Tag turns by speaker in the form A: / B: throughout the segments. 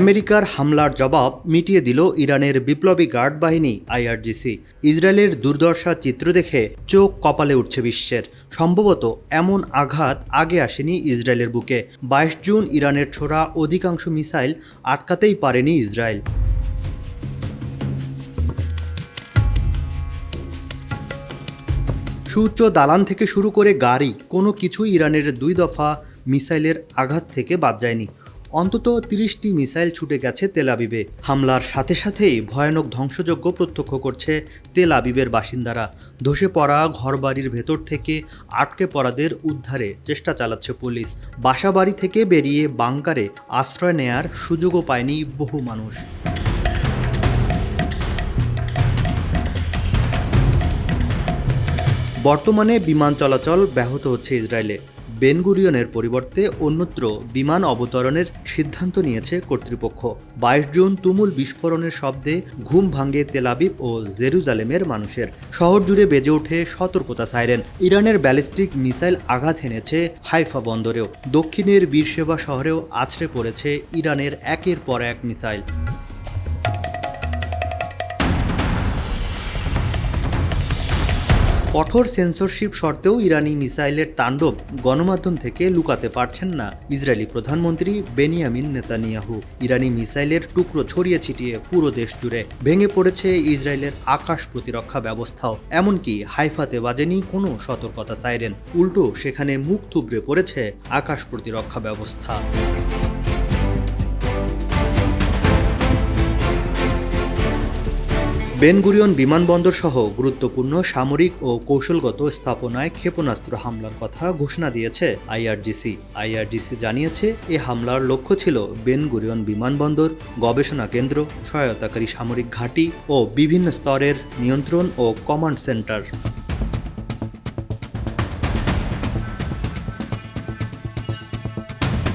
A: আমেরিকার হামলার জবাব মিটিয়ে দিল ইরানের বিপ্লবী গার্ড বাহিনী আইআরজিসি ইসরায়েলের দুর্দশা চিত্র দেখে চোখ কপালে উঠছে বিশ্বের সম্ভবত এমন আঘাত আগে আসেনি ইসরায়েলের বুকে বাইশ জুন ইরানের ছোড়া অধিকাংশ মিসাইল আটকাতেই পারেনি ইসরায়েল সুউচ্চ দালান থেকে শুরু করে গাড়ি কোনো কিছুই ইরানের দুই দফা মিসাইলের আঘাত থেকে বাদ যায়নি অন্তত তিরিশটি মিসাইল ছুটে গেছে তেল আবিবে হামলার সাথে সাথেই ভয়ানক ধ্বংসযজ্ঞ প্রত্যক্ষ করছে তেল আবিবের বাসিন্দারা ধসে পড়া ঘরবাড়ির ভেতর থেকে আটকে পড়াদের উদ্ধারে চেষ্টা চালাচ্ছে পুলিশ বাসাবাড়ি থেকে বেরিয়ে বাংকারে আশ্রয় নেয়ার সুযোগও পায়নি বহু মানুষ বর্তমানে বিমান চলাচল ব্যাহত হচ্ছে ইসরায়েলে বেনগুরিয়নের পরিবর্তে অন্যত্র বিমান অবতরণের সিদ্ধান্ত নিয়েছে কর্তৃপক্ষ বাইশ জুন তুমুল বিস্ফোরণের শব্দে ঘুম ভাঙে তেলাবিব ও জেরুজালেমের মানুষের শহর জুড়ে বেজে ওঠে সতর্কতা সাইরেন ইরানের ব্যালিস্টিক মিসাইল আঘাত হেনেছে হাইফা বন্দরেও দক্ষিণের বীরসেবা শহরেও আছড়ে পড়েছে ইরানের একের পর এক মিসাইল কঠোর সেন্সরশিপ সত্ত্বেও ইরানি মিসাইলের তাণ্ডব গণমাধ্যম থেকে লুকাতে পারছেন না ইসরায়েলি প্রধানমন্ত্রী বেনিয়ামিন নেতানিয়াহু ইরানি মিসাইলের টুকরো ছড়িয়ে ছিটিয়ে পুরো দেশ জুড়ে ভেঙে পড়েছে ইসরায়েলের আকাশ প্রতিরক্ষা ব্যবস্থাও এমনকি হাইফাতে বাজেনি কোনো সতর্কতা সাইরেন উল্টো সেখানে মুখ থুবড়ে পড়েছে আকাশ প্রতিরক্ষা ব্যবস্থা বেনগুরিয়ন বিমানবন্দর সহ গুরুত্বপূর্ণ সামরিক ও কৌশলগত স্থাপনায় ক্ষেপণাস্ত্র হামলার কথা ঘোষণা দিয়েছে আইআরজিসি আইআরজিসি জানিয়েছে এ হামলার লক্ষ্য ছিল বেনগুরিয়ন বিমানবন্দর গবেষণা কেন্দ্র সহায়তাকারী সামরিক ঘাঁটি ও বিভিন্ন স্তরের নিয়ন্ত্রণ ও কমান্ড সেন্টার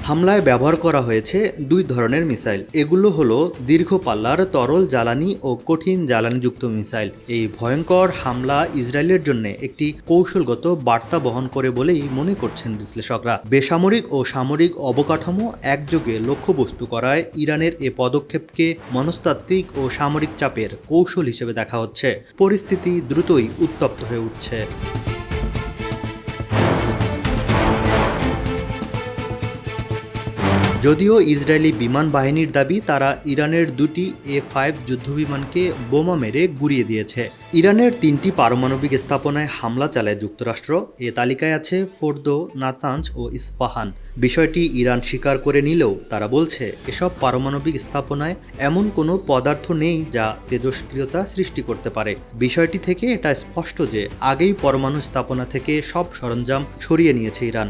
A: হামলায় ব্যবহার করা হয়েছে দুই ধরনের মিসাইল এগুলো হলো দীর্ঘ পাল্লার তরল জ্বালানি ও কঠিন জ্বালানিযুক্ত মিসাইল এই ভয়ঙ্কর হামলা ইসরায়েলের জন্য একটি কৌশলগত বার্তা বহন করে বলেই মনে করছেন বিশ্লেষকরা বেসামরিক ও সামরিক অবকাঠামো একযোগে লক্ষ্যবস্তু করায় ইরানের এ পদক্ষেপকে মনস্তাত্ত্বিক ও সামরিক চাপের কৌশল হিসেবে দেখা হচ্ছে পরিস্থিতি দ্রুতই উত্তপ্ত হয়ে উঠছে যদিও ইসরায়েলি বিমান বাহিনীর দাবি তারা ইরানের দুটি এ ফাইভ যুদ্ধবিমানকে বোমা মেরে গুড়িয়ে দিয়েছে ইরানের তিনটি পারমাণবিক স্থাপনায় হামলা চালায় যুক্তরাষ্ট্র এ তালিকায় আছে ফোর্দো নাতাঞ্জ ও ইস্পাহান বিষয়টি ইরান স্বীকার করে নিলেও তারা বলছে এসব পারমাণবিক স্থাপনায় এমন কোনো পদার্থ নেই যা তেজস্ক্রিয়তা সৃষ্টি করতে পারে বিষয়টি থেকে এটা স্পষ্ট যে আগেই পরমাণু স্থাপনা থেকে সব সরঞ্জাম সরিয়ে নিয়েছে ইরান